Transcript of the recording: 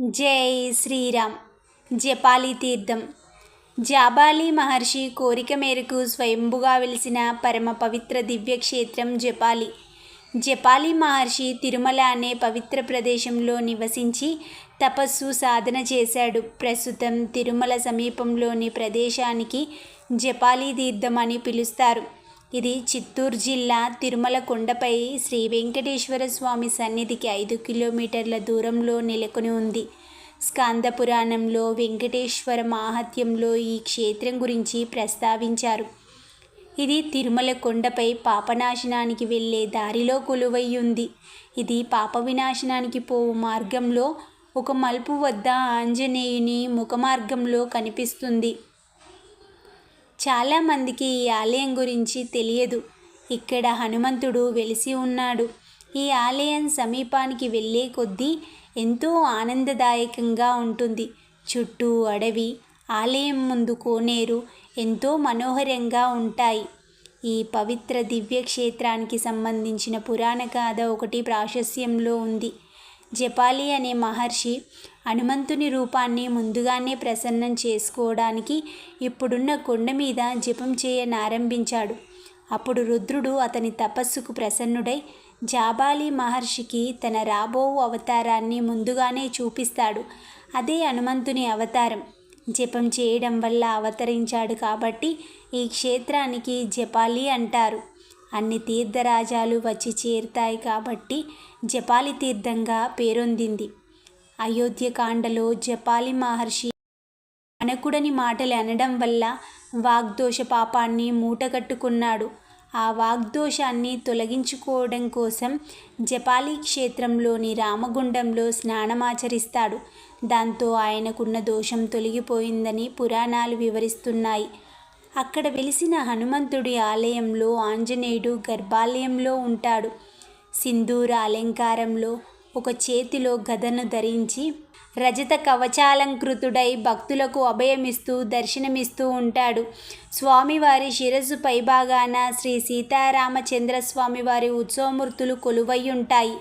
జై శ్రీరామ్. జపాలి తీర్థం. జాబాలి మహర్షి కోరిక మేరకు స్వయంభుగా వెలిసిన పరమ పవిత్ర దివ్యక్షేత్రం జపాలి. జపాలి మహర్షి తిరుమల అనే పవిత్ర ప్రదేశంలో నివసించి తపస్సు సాధన చేశాడు. ప్రస్తుతం తిరుమల సమీపంలోని ప్రదేశానికి జపాలి తీర్థం అని పిలుస్తారు. ఇది చిత్తూరు జిల్లా తిరుమల కొండపై శ్రీ వెంకటేశ్వర స్వామి సన్నిధికి ఐదు కిలోమీటర్ల దూరంలో నెలకొని ఉంది. స్కాంద పురాణంలో వెంకటేశ్వర మాహత్యంలో ఈ క్షేత్రం గురించి ప్రస్తావించారు. ఇది తిరుమల కొండపై పాపనాశనానికి వెళ్ళే దారిలో కొలువై ఉంది. ఇది పాప వినాశనానికి పోవు మార్గంలో ఒక మలుపు వద్ద ఆంజనేయుని ముఖమార్గంలో కనిపిస్తుంది. చాలామందికి ఈ ఆలయం గురించి తెలియదు. ఇక్కడ హనుమంతుడు వెలిసి ఉన్నాడు. ఈ ఆలయం సమీపానికి వెళ్ళే కొద్దీ ఎంతో ఆనందదాయకంగా ఉంటుంది. చుట్టూ అడవి ఆలయం ముందు కోనేరు ఎంతో మనోహరంగా ఉంటాయి. ఈ పవిత్ర దివ్యక్షేత్రానికి సంబంధించిన పురాణ గాథ ఒకటి ప్రాశస్యంలో ఉంది. జపాలి అనే మహర్షి హనుమంతుని రూపాన్ని ముందుగానే ప్రసన్నం చేసుకోవడానికి ఇప్పుడున్న కొండ మీద జపం చేయనారంభించాడు. అప్పుడు రుద్రుడు అతని తపస్సుకు ప్రసన్నుడై జాబాలి మహర్షికి తన రాబో అవతారాన్ని ముందుగానే చూపిస్తాడు. అదే హనుమంతుని అవతారం. జపం చేయడం వల్ల అవతరించాడు కాబట్టి ఈ క్షేత్రానికి జపాలి అంటారు. అన్ని తీర్థరాజాలు వచ్చి చేరుతాయి కాబట్టి జపాలి తీర్థంగా పేరొందింది. అయోధ్యకాండలో జపాలి మహర్షి అనకుడని మాటలు అనడం వల్ల వాగ్దోష పాపాన్ని మూటగట్టుకున్నాడు. ఆ వాగ్దోషాన్ని తొలగించుకోవడం కోసం జపాలి క్షేత్రంలోని రామగుండంలో స్నానమాచరిస్తాడు. దాంతో ఆయనకున్న దోషం తొలగిపోయిందని పురాణాలు వివరిస్తున్నాయి. అక్కడ వెలిసిన హనుమంతుడి ఆలయంలో ఆంజనేయుడు గర్భాలయంలో ఉంటాడు. సింధూర అలంకారంలో ఒక చేతిలో గదను ధరించి రజత కవచాలంకృతుడై భక్తులకు అభయమిస్తూ దర్శనమిస్తూ ఉంటాడు. స్వామివారి శిరస్సు పైభాగాన శ్రీ సీతారామచంద్ర స్వామివారి ఉత్సవమూర్తులు కొలువై ఉంటాయి.